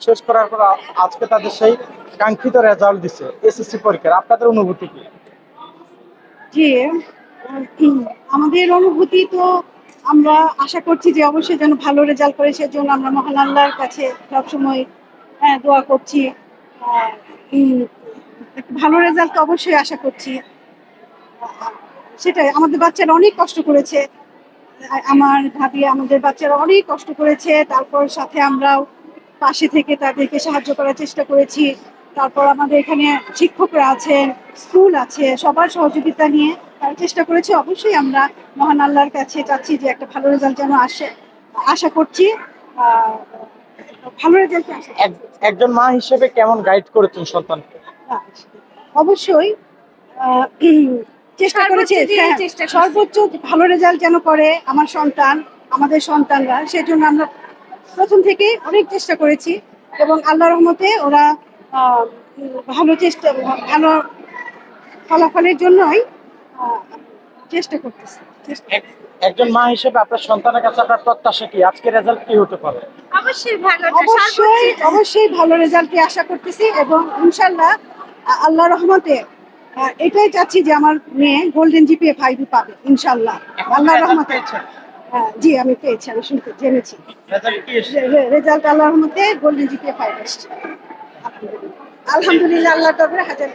শেষ করার পর আজকে তাদের সেই কাঙ্ক্ষিত রেজাল্ট দিছে এসএসসি পরীক্ষার। আপনাদের অনুভূতি কি? উম, আমাদের অনুভূতি তো আমরা আশা করছি যে অবশ্যই যেন ভালো রেজাল্ট করে সেজন্য আমরা মহান আল্লাহর কাছে সবসময় হ্যাঁ দোয়া করছি। ভালো রেজাল্ট তো অবশ্যই আশা করছি। সেটাই আমাদের বাচ্চারা অনেক কষ্ট করেছে। আমার ভাবি আমাদের বাচ্চারা অনেক কষ্ট করেছে তারপর সাথে আমরাও পাশে থেকে তাদেরকে সাহায্য করার চেষ্টা করেছি। তারপর আমাদের এখানে শিক্ষকরা আছেন স্কুল আছে সবার সহযোগিতা নিয়ে তারা চেষ্টা করেছে। অবশ্যই আমরা মহান আল্লাহর কাছে চাচ্ছি যে একটা ভালো রেজাল্ট যেন আসে। আশা করছি আহ, ভালো রেজাল্ট একজন মা হিসেবে কেমন গাইড করেছেন সন্তানকে অবশ্যই আহ, চেষ্টা করেছে হ্যাঁ, চেষ্টা সর্বোচ্চ ভালো রেজাল্ট যেন করে আমার সন্তান আমাদের সন্তানরা সেজন্য আমরা প্রথম থেকে অনেক চেষ্টা করেছি এবং আল্লাহ রহমতে ওরা ভালো চেষ্টা ভালো ফলাফলের জন্যই চেষ্টা করতেছে একজন মা হিসেবে আপনার সন্তানের কাছে আপনার প্রত্যাশা কি? আজকে রেজাল্ট কি হতে পারে? অবশ্যই ভালো অবশ্যই অবশ্যই ভালো রেজাল্টে আশা করতেছি এবং ইনশাল্লাহ আল্লাহ রহমতে এটাই চাচ্ছি যে আমার মেয়ে গোল্ডেন জিপিএ ফাইভ পাবে ইনশাল্লাহ আল্লাহ রহমতে। জি আমি পেয়েছি আমি শুনতে জেনেছি রেজাল্ট আল্লাহর মধ্যে রেজাল্ট আল্লাহ রহমতে গোল্ডেন জিপিএ ফাইভ আসছে আলহামদুলিল্লাহ আল্লাহ তবে হাজার